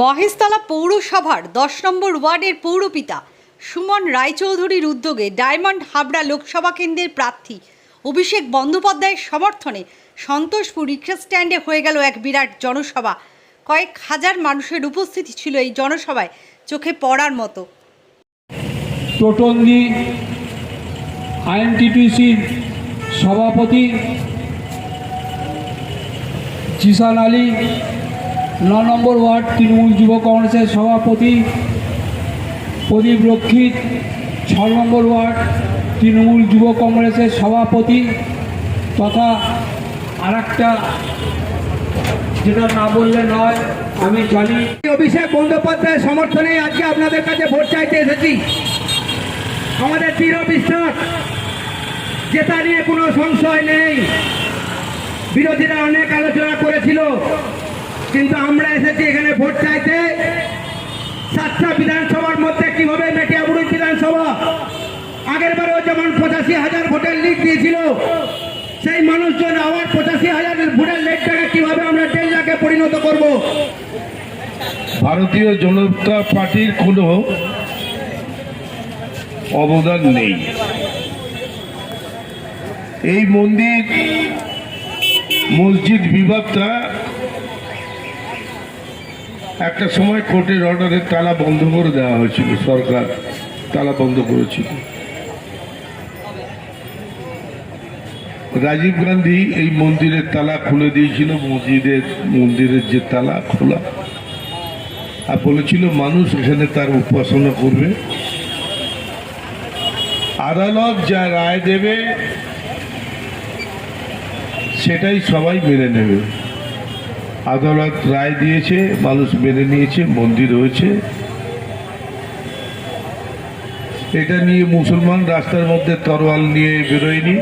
মহেশতলা পৌরসভার দশ নম্বর ওয়ার্ডের পৌরপিতা সুমন রায়চৌধুরীর উদ্যোগে ডায়মন্ড হাবড়া লোকসভা কেন্দ্রের প্রার্থী অভিষেক বন্দ্যোপাধ্যায়ের সমর্থনে সন্তোষপুর রিক্সা স্ট্যান্ডে হয়ে গেল এক বিরাট জনসভা। কয়েক হাজার মানুষের উপস্থিতি ছিল এই জনসভায় চোখে পড়ার মতো। টোটন্দি আইএনটিটিউসির সভাপতি জিসান আলী ন নম্বর ওয়ার্ড, তৃণমূল যুব কংগ্রেসের সভাপতি প্রদীপ রক্ষিত। ছ নম্বর ওয়ার্ড, তৃণমূল যুব কংগ্রেসের সভাপতি তথা আরেকটা যেটা না বললে নয়, আমি জানি। অভিষেক বন্দ্যোপাধ্যায়ের সমর্থনে আজকে আপনাদের কাছে ভোট চাইতে এসেছি। আমাদের দৃঢ় বিশ্বাস, জেতা নিয়ে কোনো সংশয় নেই। বিরোধীরা অনেক আলোচনা করেছিল। কিন্তু আমরা এসেছি এখানে ভোট চাইতে। সাতটা বিধানসভার মধ্যে কি হবে মেটিয়াবুড়ি বিধানসভা? আগের বারেও যেমন পঁচাশি হাজার ভোটের লিড দিয়েছিল, সেই মানুষজন আবার পঁচাশি হাজার ভোটের লিডটাকে কীভাবে আমরা দেড় লাখে পরিণত করব? ভারতীয় জনতা পার্টির কোনো অবদান নেই। এই মন্দির মসজিদ বিভাগটা একটা সময় কোর্টের অর্ডারে তালা বন্ধ করে দেওয়া হয়েছিল, সরকার তালা বন্ধ করেছিল। রাজীব গান্ধী এই মন্দিরের তালা খুলে দিয়েছিল, মসজিদের মন্দিরের যে তালা খোলা। আর বলেছিল, মানুষ এখানে তার উপাসনা করবে। আদালত যা রায় দেবে, সেটাই সবাই মেনে নেবে। আদালত রায় দিয়েছে, মানুষ মেনে নিয়েছে, মন্দির হয়েছে এটা নিয়ে মুসলমান রাস্তার মধ্যে তরোয়াল নিয়ে বেরোয়নি,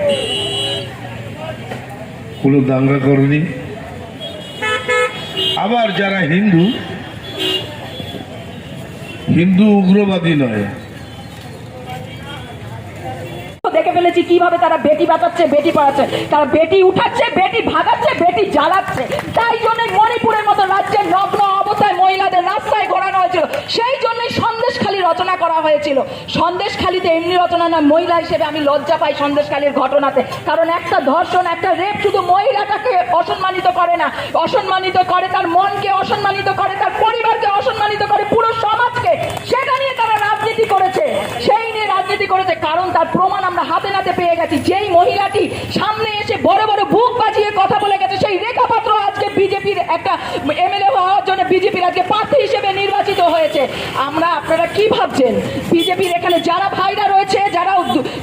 কোনো দাঙ্গা করেনি। আবার যারা হিন্দু হিন্দু উগ্রবাদী নয় দেখে ফেলেছি, কীভাবে তারা বেটি বাঁচাচ্ছে, বেটি পড়াচ্ছে? তারা বেটি উঠাচ্ছে, বেটি ভাগাচ্ছে, বেটি জ্বালাচ্ছে। তাই জন্য মণিপুরের মতো রাজ্যে নগ্ন অবস্থায় মহিলাদের রাস্তায় ঘোরানো হয়েছিল। সেই জন্যই সন্দেশখালি রচনা করা হয়েছিল। সন্দেশখালিতে এমনি রচনা না মহিলা হিসেবে আমি লজ্জা পাই সন্দেশখালির ঘটনাতে। কারণ একটা ধর্ষণ, একটা রেপ শুধু মহিলাটাকে অসম্মানিত করে না। অসম্মানিত করে তার মনকে, অসম্মানিত করে তার পরিবারকে, অসম্মানিত করে পুরো সমাজকে সেটা নিয়ে তারা রাজনীতি করেছে সেই নিয়ে রাজনীতি করেছে কারণ তার প্রমাণ আমরা হাতে নাতে পেয়ে গেছি যেই মহিলাটি সামনে এসে বড় বড় বুক বাজিয়ে কথা বলে গেছে, সেই রেখা পাত্র আজকে বিজেপির একটা এমএলএ হওয়ার জন্য বিজেপির আজকে প্রার্থী হিসেবে নির্বাচিত হয়েছে। আমরা, আপনারা কি ভাবছেন? বিজেপির এখানে যারা ভাইরা রয়েছে, যারা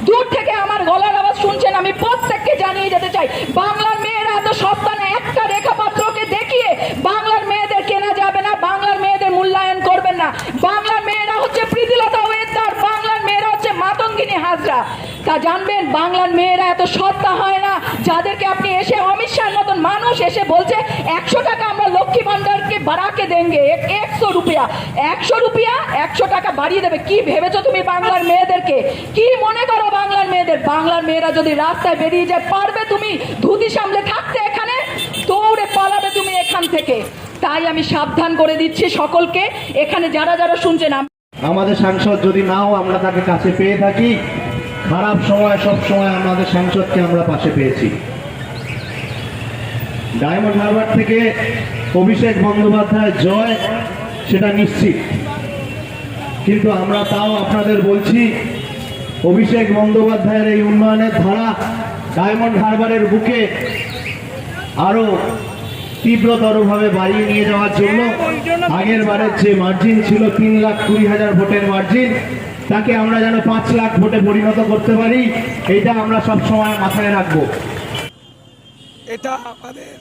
দূর থেকে আমার গলার আওয়াজ শুনছেন, আমি প্রত্যেককে জানিয়ে যেতে চাই বাংলার মেয়েরা এত সপ্তাহে একটা রেখা পাত্রকে দেখিয়ে বাংলার মেয়েদের কেনা যাবে না বাংলার মেয়েদের মূল্যায়ন করবেন না বাংলার মেয়েরা হচ্ছে প্রীতিলতা ওয়েদার বাংলার মেয়েরা হচ্ছে মাতঙ্গিনী হাজরা তা জানবেন, বাংলার মেয়েরা এত সত্তা হয় না। যাদেরকে আপনি এসে অমিত শাহের মতন মানুষ এসে বলছে, একশো টাকা আমরা লক্ষ্মী ভান্ডারকে বাড়াকে দেঙ্গে একশো রুপিয়া। একশো রুপিয়া, একশো টাকা বাড়িয়ে দেবে। কি ভেবেছো তুমি বাংলার মেয়েদেরকে? কি মনে করো বাংলার মেয়েদের? বাংলার মেয়েরা যদি রাস্তায় বেরিয়ে যায়, পারবে তুমি ধুতি সামলে থাকতে এখানে? দৌড়ে পালাবে তুমি এখান থেকে। তাই আমি সাবধান করে দিচ্ছি সকলকে। এখানে যারা যারা শুনছেন, আম- আমাদের সাংসদ যদি নাও, আমরা তাকে কাছে পেয়ে থাকি। খারাপ সময়, সব সময় আমাদের সংসদকে আমরা পাশে পেয়েছি। ডায়মন্ড হারবার থেকে অভিষেক বন্দ্যোপাধ্যায় জয়, সেটা নিশ্চিত। কিন্তু আমরা তাও আপনাদের বলছি, অভিষেক বন্দ্যোপাধ্যায়ের এই উন্নয়নের ধারা ডায়মন্ড হারবারের বুকে আরও তীব্রতরভাবে বাড়িয়ে নিয়ে যাওয়ার জন্য আগের বারের যে মার্জিন ছিল তিন লাখ কুড়ি হাজার ভোটের মার্জিন তাকে আমরা যেন পাঁচ লাখ ভোটে পরিণত করতে পারি, এটা আমরা সব সময় মাথায় রাখব। এটা আমাদের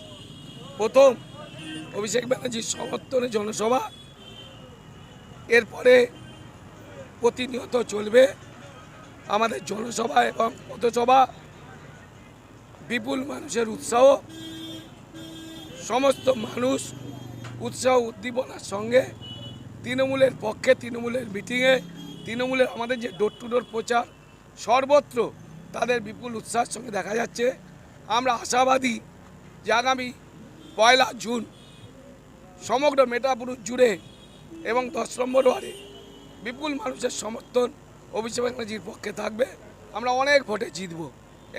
প্রথম অভিষেক ব্যানার্জির সমর্থনে জনসভা। এরপরে প্রতিনিয়ত চলবে আমাদের জনসভা এবং পথসভা। বিপুল মানুষের উৎসাহ, সমস্ত মানুষ উৎসাহ উদ্দীপনার সঙ্গে তৃণমূলের পক্ষে তৃণমূলের মিটিংয়ে তৃণমূলের আমাদের যে ডোর টু ডোর প্রচার সর্বত্র তাদের বিপুল উৎসাহের সঙ্গে দেখা যাচ্ছে। আমরা আশাবাদী যে আগামী পয়লা জুন সমগ্র মেটাপুর জুড়ে এবং দশ নম্বর ওয়ার্ডে বিপুল মানুষের সমর্থন অভিষেক ব্যানার্জির পক্ষে থাকবে। আমরা অনেক ভোটে জিতব।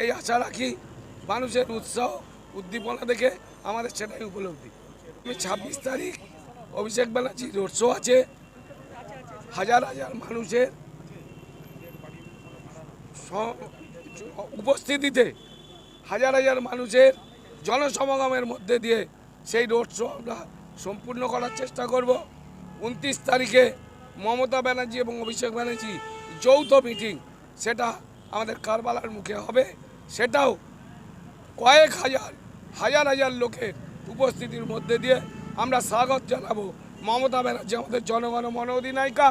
এই আশা রাখি মানুষের উৎসাহ, উদ্দীপনা দেখে আমাদের সেটাই উপলব্ধি। আমি ছাব্বিশ তারিখ অভিষেক ব্যানার্জির রোড শো আছে। হাজার হাজার মানুষের উপস্থিতিতে হাজার হাজার মানুষের জনসমাগমের মধ্যে দিয়ে সেই রোড শো আমরা সম্পূর্ণ করার চেষ্টা করব। উনত্রিশ তারিখে মমতা ব্যানার্জি এবং অভিষেক ব্যানার্জি যৌথ মিটিং, সেটা আমাদের কারবালার মুখে হবে। সেটাও কয়েক হাজার হাজার হাজার লোকের উপস্থিতির মধ্যে দিয়ে আমরা স্বাগত জানাব। মমতা ব্যানার্জি আমাদের জনগণ মন অধিনায়িকা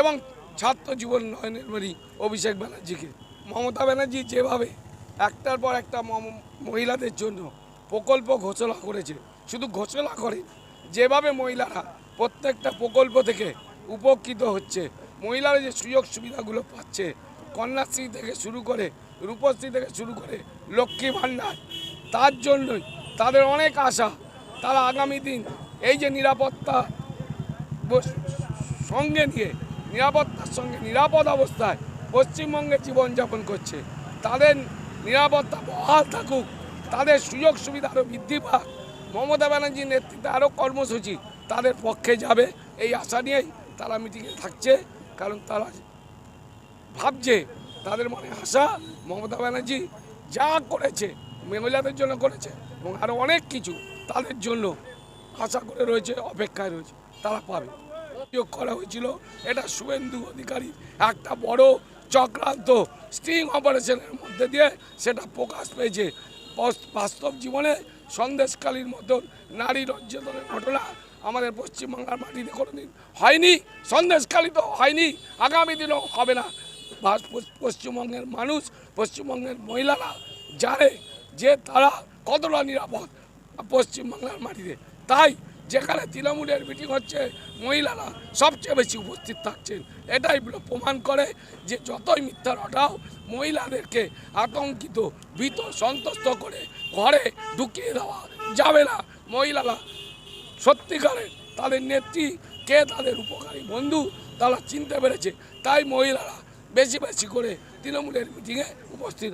এবং ছাত্র জীবন নয়নের মণি অভিষেক ব্যানার্জিকে। মমতা ব্যানার্জি যেভাবে একটার পর একটা মহিলাদের জন্য প্রকল্প ঘোষণা করেছে, শুধু ঘোষণা করে যেভাবে মহিলারা প্রত্যেকটা প্রকল্প থেকে উপকৃত হচ্ছে, মহিলারা যে সুযোগ সুবিধাগুলো পাচ্ছে, কন্যাশ্রী থেকে শুরু করে, রূপশ্রী থেকে শুরু করে লক্ষ্মী ভাণ্ডার, তার জন্যই তাদের অনেক আশা। তারা আগামী দিন এই যে নিরাপত্তা সঙ্গে নিয়ে, নিরাপত্তার সঙ্গে, নিরাপদ অবস্থায় পশ্চিমবঙ্গে জীবনযাপন করছে। তাদের নিরাপত্তা বহাল থাকুক, তাদের সুযোগ সুবিধা আরও বৃদ্ধি পাক। মমতা ব্যানার্জির নেতৃত্বে আরও কর্মসূচি তাদের পক্ষে যাবে, এই আশা নিয়েই তারা মিটিংয়ে থাকছে। কারণ তারা ভাবছে, তাদের মনে আশা, মমতা ব্যানার্জি যা করেছে, মহিলাদের জন্য করেছে, এবং আরও অনেক কিছু তাদের জন্য আশা করে রয়েছে, অপেক্ষায় রয়েছে, তারা পাবে। যোগ করা হয়েছিল। এটা শুভেন্দু অধিকারী, একটা বড় চক্রান্ত স্টিং অপারেশনের মধ্যে দিয়ে সেটা প্রকাশ পেয়েছে। বাস্তব জীবনে সন্দেশকালীর মতন নারী নির্যাতনের ঘটনা আমাদের পশ্চিমবাংলার মাটিতে কোনোদিন হয়নি, সন্দেশকালী তো হয়নি, আগামী দিনেও হবে না। পশ্চিমবঙ্গের মানুষ, পশ্চিমবঙ্গের মহিলারা জানে যে তারা কতটা নিরাপদ পশ্চিমবাংলার মাটিতে। তাই যেখানে তৃণমূলের মিটিং হচ্ছে, মহিলারা সবচেয়ে বেশি উপস্থিত থাকছেন। এটাই প্রমাণ করে যে যতই মিথ্যা রটাও, মহিলাদেরকে আতঙ্কিত, ভীত সন্তুষ্ট করে ঘরে ঢুকিয়ে দেওয়া যাবে না। মহিলারা সত্যিকারের তাদের নেত্রী, কে তাদের উপকারী বন্ধু, তারা চিনতে পেরেছে। তাই মহিলারা বেশি বেশি করে তৃণমূলের মিটিংয়ে উপস্থিত